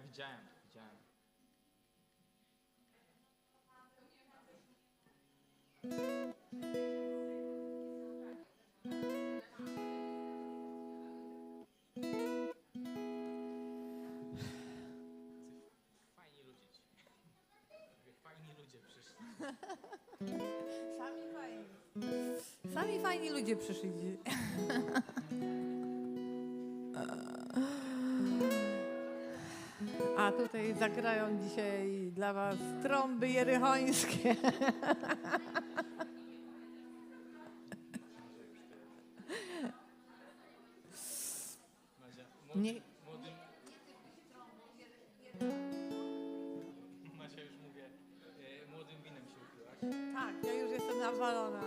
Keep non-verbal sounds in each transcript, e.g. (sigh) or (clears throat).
widziałem, widziałem. Fajni ludzie ci. Fajni ludzie przyszli. (laughs) Sami fajni. Sami fajni ludzie przyszli. (laughs) tutaj zagrają dzisiaj dla was trąby jerychońskie. (laughs) Nie. Macia już mówię, e, młodym winem się ukryłaś. Tak, ja już jestem nawalona.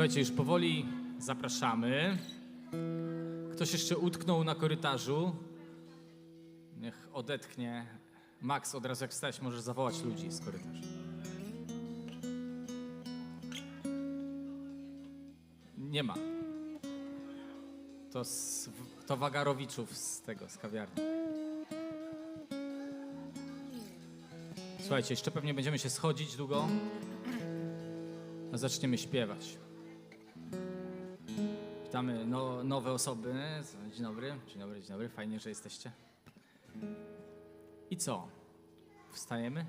Słuchajcie, już powoli zapraszamy. Ktoś jeszcze utknął na korytarzu. Niech odetchnie. Max, od razu jak wstać, możesz zawołać ludzi z korytarza. Nie ma. To, z, to Wagarowiczów z tego, z kawiarni. Słuchajcie, jeszcze pewnie będziemy się schodzić długo, a zaczniemy śpiewać. Witamy no, nowe osoby. Dzień dobry, dzień dobry, dzień dobry. Fajnie, że jesteście. I co? Wstajemy?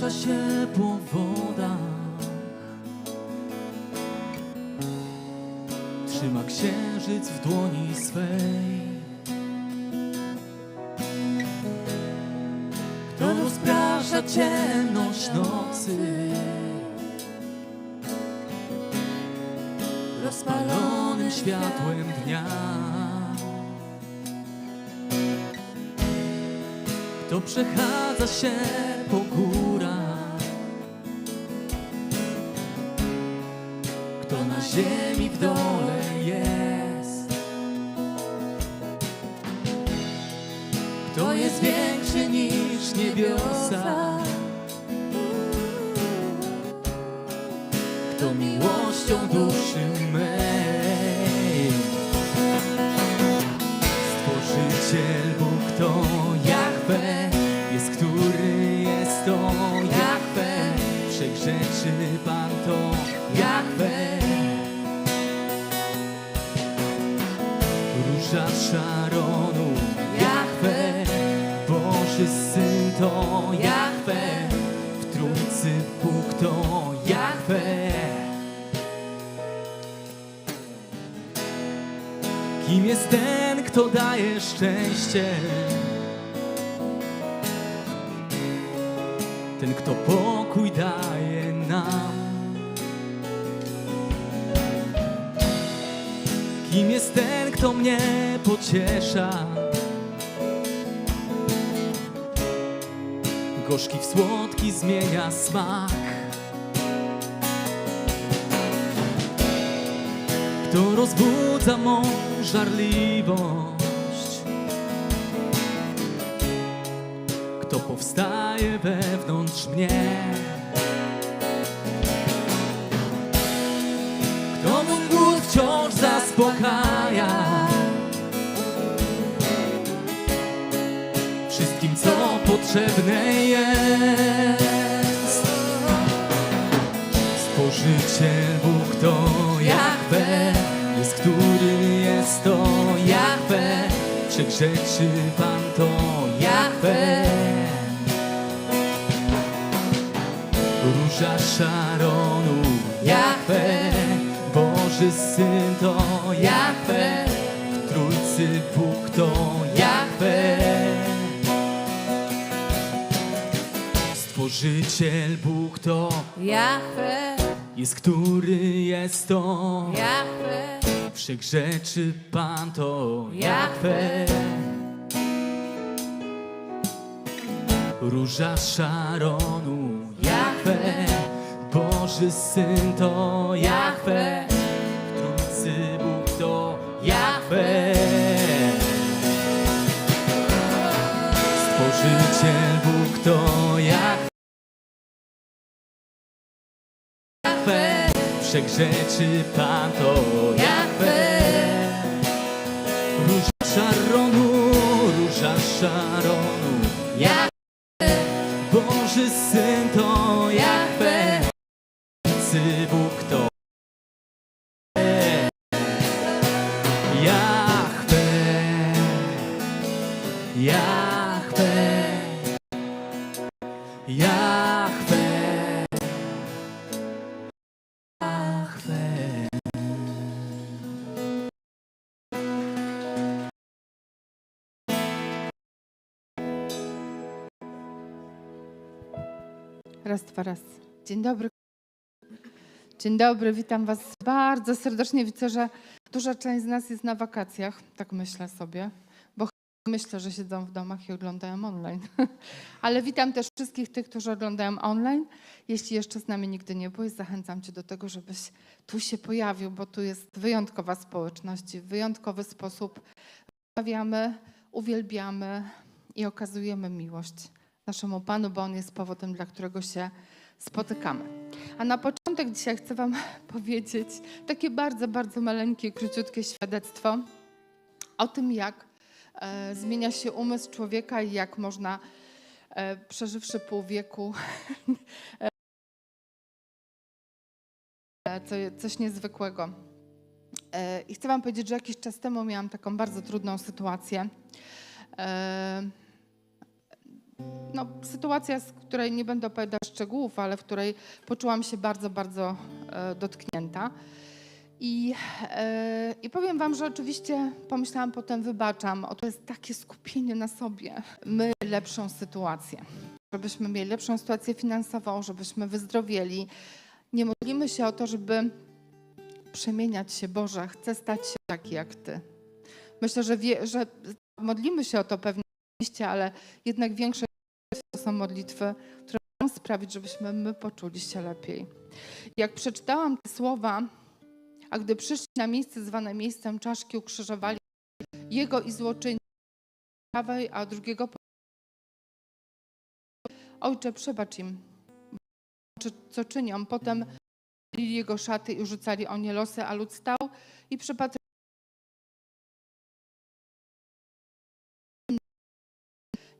Porusza się po wodach. Trzyma księżyc w dłoni swej. Kto rozprasza ciemność nocy? Rozpalonym światłem dnia. Kto przechadza się po górach ziemi w dole jest. Kto jest większy niż niebiosa Kim jest ten, kto daje szczęście? Ten, kto pokój daje nam. Kim jest ten, kto mnie pociesza? Gorzki w słodki zmienia smak. Kto rozbudza mą żarliwość? Kto powstaje wewnątrz mnie? Kto mój głód wciąż zaspokaja? Wszystkim, co potrzebne jest. Stworzyciel Bóg to Jahwe, jest który jest to Jahwe. Wszechrzeczy Pan to Jahwe. Róża Szaronu, Jahwe, Boży Syn to Jahwe, w Trójcy Bóg to Jahwe. Stworzyciel Bóg to Jahwe, jest, który jest to? Jahwe, Wszechrzeczy Pan to? Jahwe. Róża Szaronu, Jahwe, Boży Syn to? Jahwe, w Trójcy Bóg to? Jahwe. Stworzyciel Bóg to Jahwe. Wszechrzeczy Pan to Jahwe. Róża Szaronu, Róża Szaronu, Jahwe. Boży Syn Raz, dwa, raz. Dzień dobry. Dzień dobry, witam Was bardzo serdecznie. Widzę, że duża część z nas jest na wakacjach, tak myślę sobie, bo myślę, że siedzą w domach i oglądają online. (laughs) Ale witam też wszystkich tych, którzy oglądają online. Jeśli jeszcze z nami nigdy nie byłeś, zachęcam Cię do tego, żebyś tu się pojawił, bo tu jest wyjątkowa społeczność, w wyjątkowy sposób rozmawiamy, uwielbiamy i okazujemy miłość naszemu Panu, bo On jest powodem, dla którego się spotykamy. A na początek dzisiaj chcę Wam (laughs) powiedzieć takie bardzo, bardzo maleńkie, króciutkie świadectwo o tym, jak e, zmienia się umysł człowieka i jak można, e, przeżywszy pół wieku, (laughs) e, co, coś niezwykłego. E, I chcę Wam powiedzieć, że jakiś czas temu miałam taką bardzo trudną sytuację. E, no, sytuacja, z której nie będę opowiadać szczegółów, ale w której poczułam się bardzo, bardzo e, dotknięta. I, e, I powiem Wam, że oczywiście pomyślałam potem, wybaczam, o to jest takie skupienie na sobie. My lepszą sytuację, żebyśmy mieli lepszą sytuację finansową, żebyśmy wyzdrowieli. Nie modlimy się o to, żeby przemieniać się. Boże, chcę stać się taki jak Ty. Myślę, że, wie, że modlimy się o to pewnie, oczywiście, ale jednak większość to są modlitwy, które mają sprawić, żebyśmy my poczuli się lepiej. Jak przeczytałam te słowa, a gdy przyszli na miejsce zwane miejscem czaszki, ukrzyżowali jego i złoczyńców prawej, a drugiego po- Ojcze, przebacz im, co czynią. Potem jego szaty i rzucali o nie losy, a lud stał i przypatrywał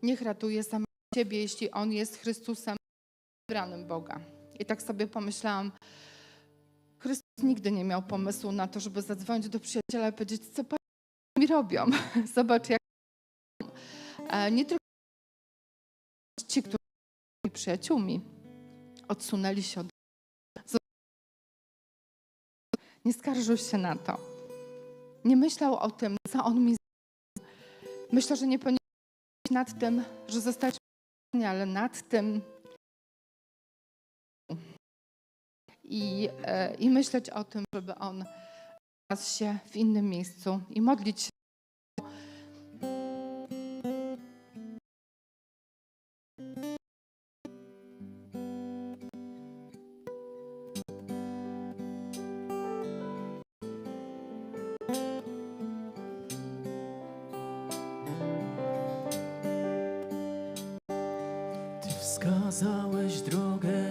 Niech ratuje sam siebie, jeśli on jest Chrystusem, wybranym Boga. I tak sobie pomyślałam, Chrystus nigdy nie miał pomysłu na to, żeby zadzwonić do przyjaciela i powiedzieć, co nami robią. (laughs) Zobacz, jak e, nie tylko ci, którzy byli przyjaciółmi, odsunęli się od nie skarżył się na to. Nie myślał o tym, co on mi. Myślę, że nie powinien nad tym, że zostać ale nad tym i, e, i myśleć o tym, żeby on znalazł się w innym miejscu i modlić się. Wskazałeś drogę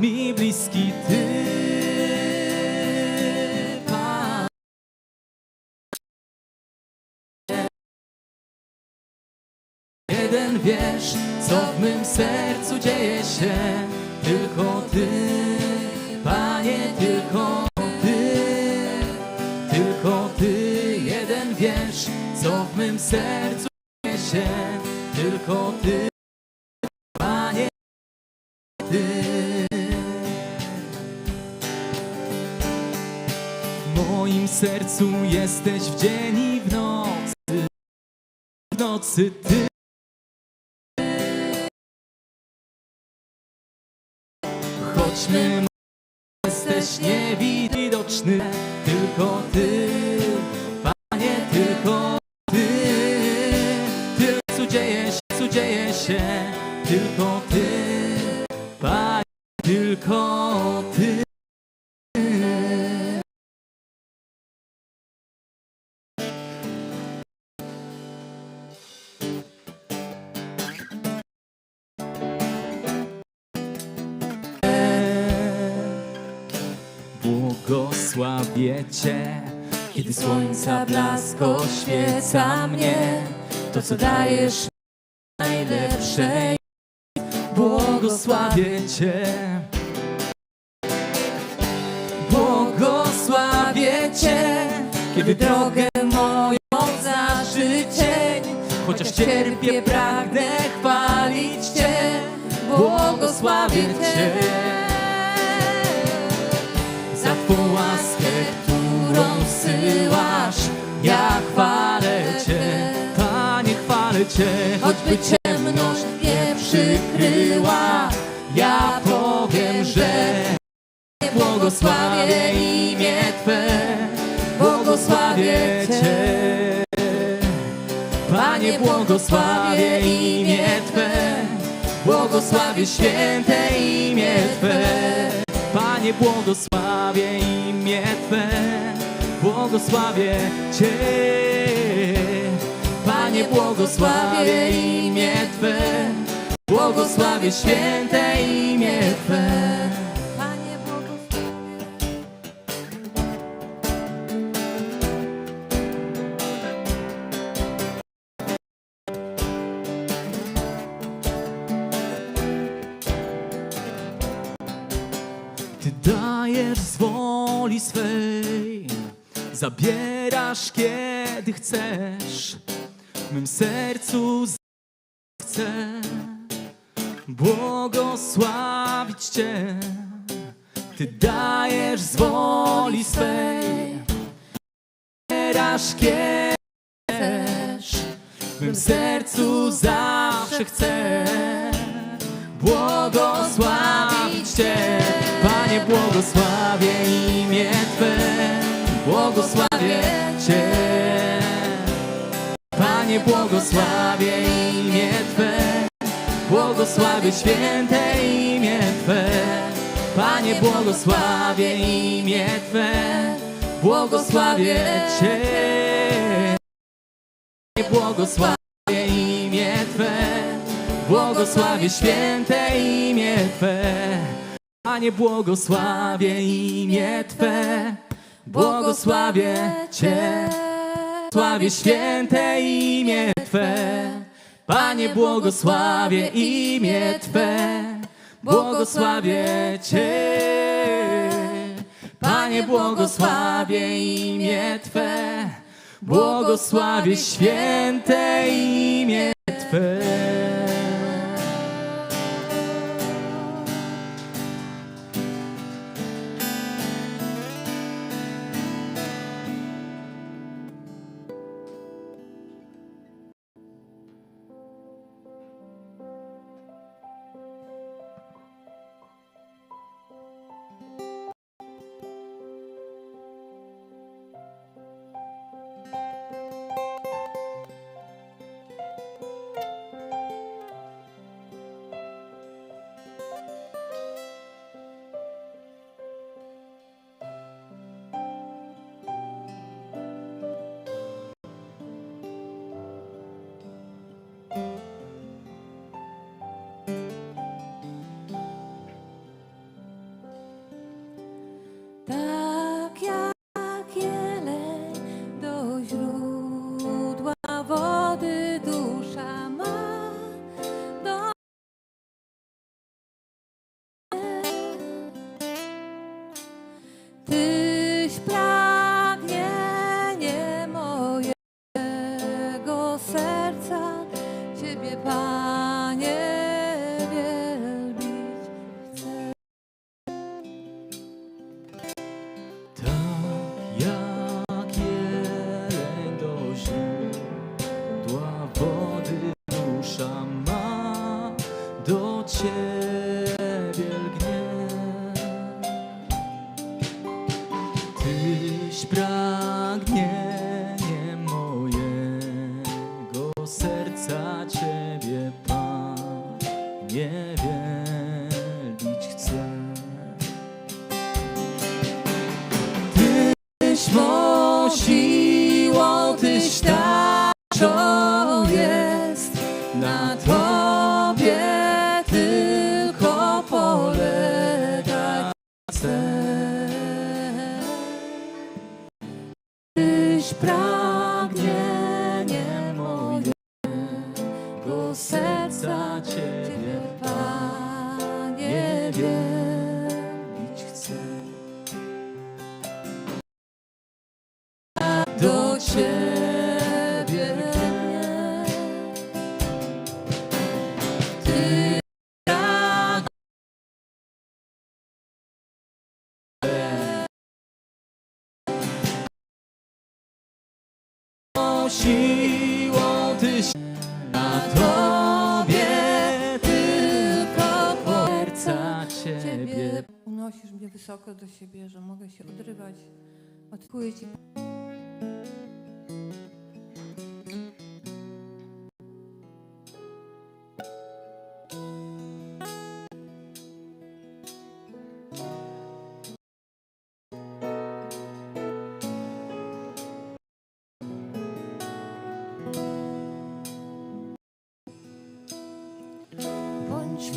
Mi bliski Ty, Jeden wiesz, co w mym sercu dzieje się. Tylko Ty, Panie, tylko Ty. Tylko Ty, jeden wiesz, co w mym sercu dzieje się. Tylko Ty, sercu jesteś w dzień i w nocy. W nocy Ty. Choćmy jesteś niewidoczny, tylko Ty, Panie, tylko Ty. Ty, co dzieje się, co dzieje się, tylko Kiedy słońca blask oświeca mnie. To, co dajesz najlepsze, błogosławię Cię. Błogosławię Cię, kiedy drogę moją za życień. Chociaż cierpię, pragnę którą zsyłasz. Ja chwalę Cię, Panie, chwalę Cię, choćby ciemność mnie przykryła. Ja powiem, że błogosławię imię Twe, błogosławię Cię. Panie, błogosławię imię Twe, błogosławię święte imię Twe. Panie, błogosławię imię Twe, błogosławię Cię. Panie, błogosławię imię Twe, błogosławię święte imię Twe. Panie błogosławię. Ty dajesz z woli swej, zabierasz kiedy chcesz. W mym sercu chcę błogosławić Cię. Ty dajesz z woli swej, zabierasz kiedy chcesz. W mym sercu zawsze chcę błogosławić Cię. Panie, błogosławię imię Twe, błogosławię Cię. Panie, błogosławię imię Twe, błogosławię święte imię Twe. Panie, błogosławię imię Twe, błogosławię Cię. Panie, błogosławię imię Twe, błogosławię święte imię Twe. Panie, błogosławię imię Twe, błogosławię Cię. Sławię święte imię Twe. Panie, błogosławię imię Twe. Błogosławię Cię. Panie, błogosławię imię Twe. Błogosławię święte imię serca Ciebie, Panie, wielbić unosisz mnie wysoko do siebie, że mogę się odrywać. Odkuję Ci. Bądź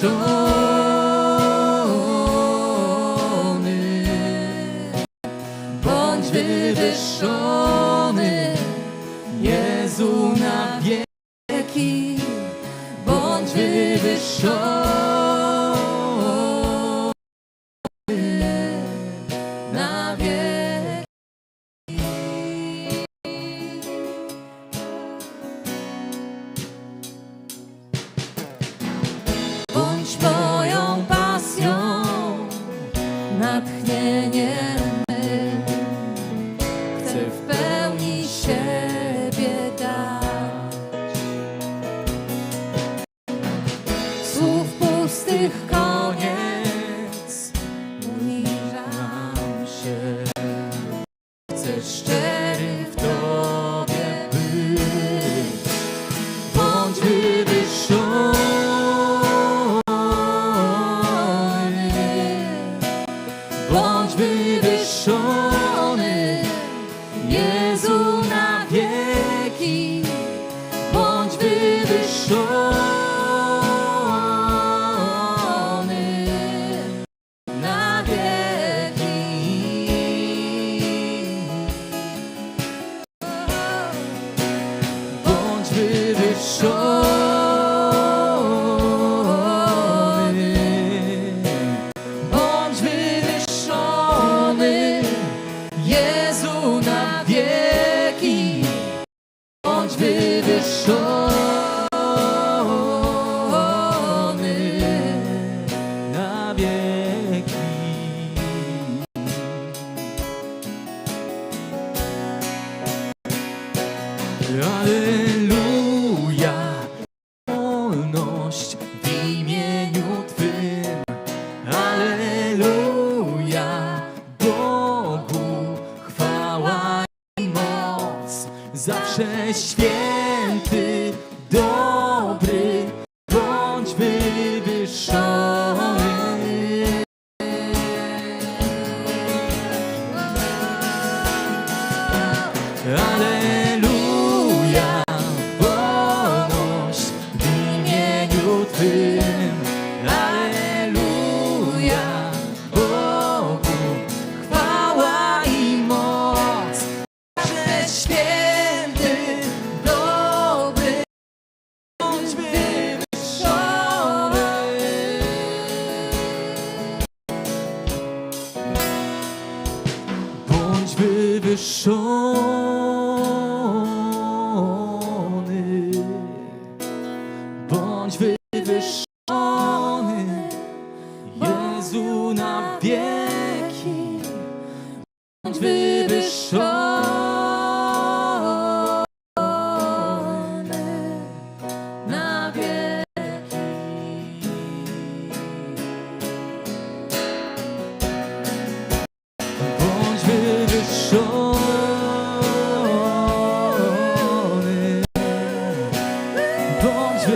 show. пустих камінь.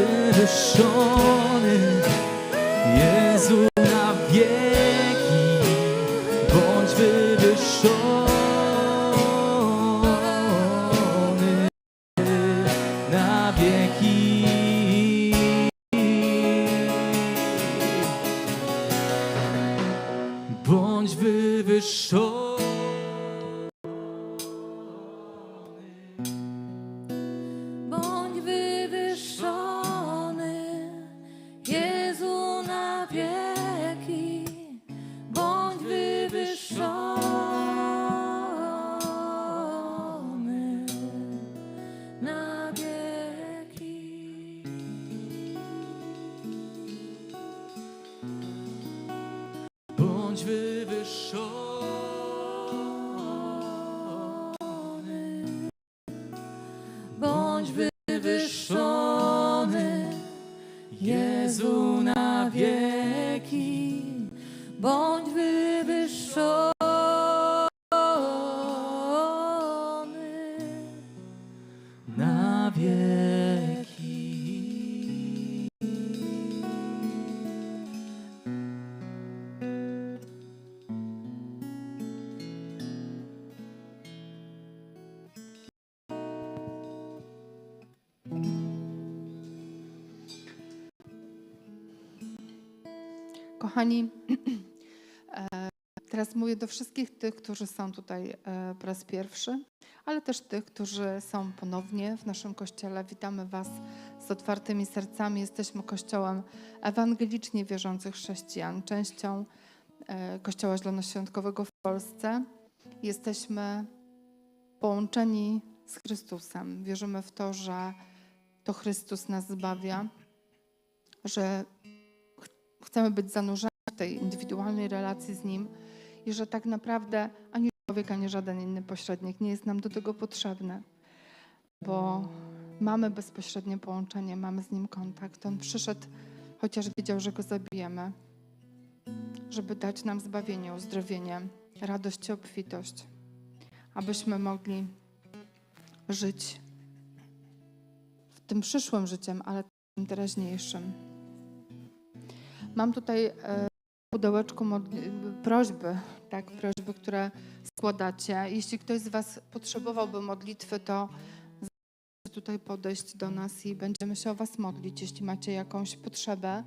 wywyższony Jezus. bądź wywyższony, Jezu na wieki. Kochani, (clears throat) e, teraz mówię do wszystkich tych, którzy są tutaj e, po raz pierwszy, ale też tych, którzy są ponownie w naszym kościele. Witamy Was z otwartymi sercami. Jesteśmy kościołem ewangelicznie wierzących chrześcijan, częścią e, Kościoła Zielonoświątkowego w Polsce. Jesteśmy połączeni z Chrystusem. Wierzymy w to, że to Chrystus nas zbawia, że ch- chcemy być zanurzeni tej indywidualnej relacji z Nim i że tak naprawdę ani człowiek, ani żaden inny pośrednik nie jest nam do tego potrzebny, bo mamy bezpośrednie połączenie, mamy z Nim kontakt. On przyszedł, chociaż wiedział, że Go zabijemy, żeby dać nam zbawienie, uzdrowienie, radość i obfitość, abyśmy mogli żyć w tym przyszłym życiem, ale tym teraźniejszym. Mam tutaj e, pudełeczku prośby, tak, prośby, które składacie. Jeśli ktoś z Was potrzebowałby modlitwy, to tutaj podejść do nas i będziemy się o Was modlić, jeśli macie jakąś potrzebę.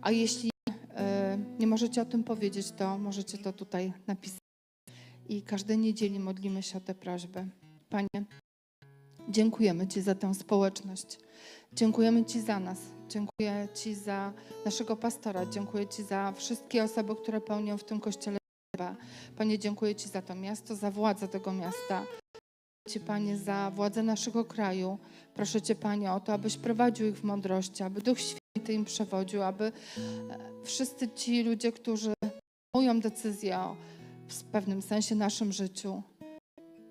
A jeśli e, nie możecie o tym powiedzieć, to możecie to tutaj napisać. I każdej niedzieli modlimy się o te prośby. Panie, dziękujemy Ci za tę społeczność. Dziękujemy Ci za nas. Dziękuję Ci za naszego pastora. Dziękuję Ci za wszystkie osoby, które pełnią w tym kościele. Panie, dziękuję Ci za to miasto, za władzę tego miasta. Dziękuję Ci, Panie, za władzę naszego kraju. Proszę Cię, Panie, o to, abyś prowadził ich w mądrości, aby Duch Święty im przewodził, aby e, wszyscy ci ludzie, którzy podejmują decyzje o w pewnym sensie naszym życiu,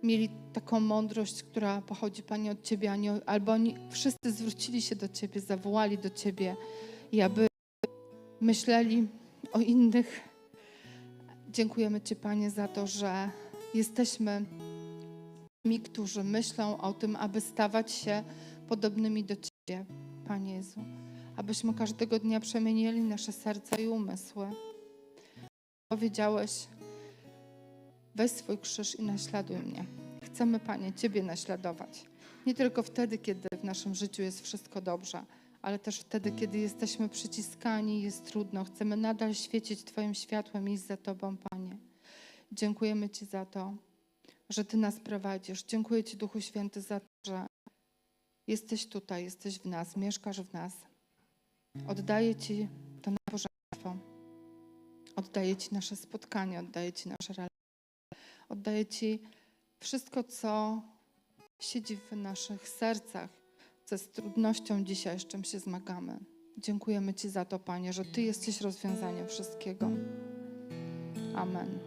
mieli taką mądrość, która pochodzi, Panie, od Ciebie, nie, albo oni wszyscy zwrócili się do Ciebie, zawołali do Ciebie i aby myśleli o innych. Dziękujemy Ci, Panie, za to, że jesteśmy tymi, którzy myślą o tym, aby stawać się podobnymi do Ciebie, Panie Jezu. Abyśmy każdego dnia przemienili nasze serca i umysły. Powiedziałeś, weź swój krzyż i naśladuj mnie. Chcemy, Panie, Ciebie naśladować. Nie tylko wtedy, kiedy w naszym życiu jest wszystko dobrze, ale też wtedy, kiedy jesteśmy przyciskani, jest trudno. Chcemy nadal świecić Twoim światłem i iść za Tobą, Panie. Dziękujemy Ci za to, że Ty nas prowadzisz. Dziękuję Ci, Duchu Święty, za to, że jesteś tutaj, jesteś w nas, mieszkasz w nas. Oddaję Ci to nabożeństwo. Oddaję Ci nasze spotkanie, oddaję Ci nasze relacje. Oddaję Ci wszystko, co siedzi w naszych sercach, co z trudnością dzisiaj, z czym się zmagamy. Dziękujemy Ci za to, Panie, że Ty jesteś rozwiązaniem wszystkiego. Amen.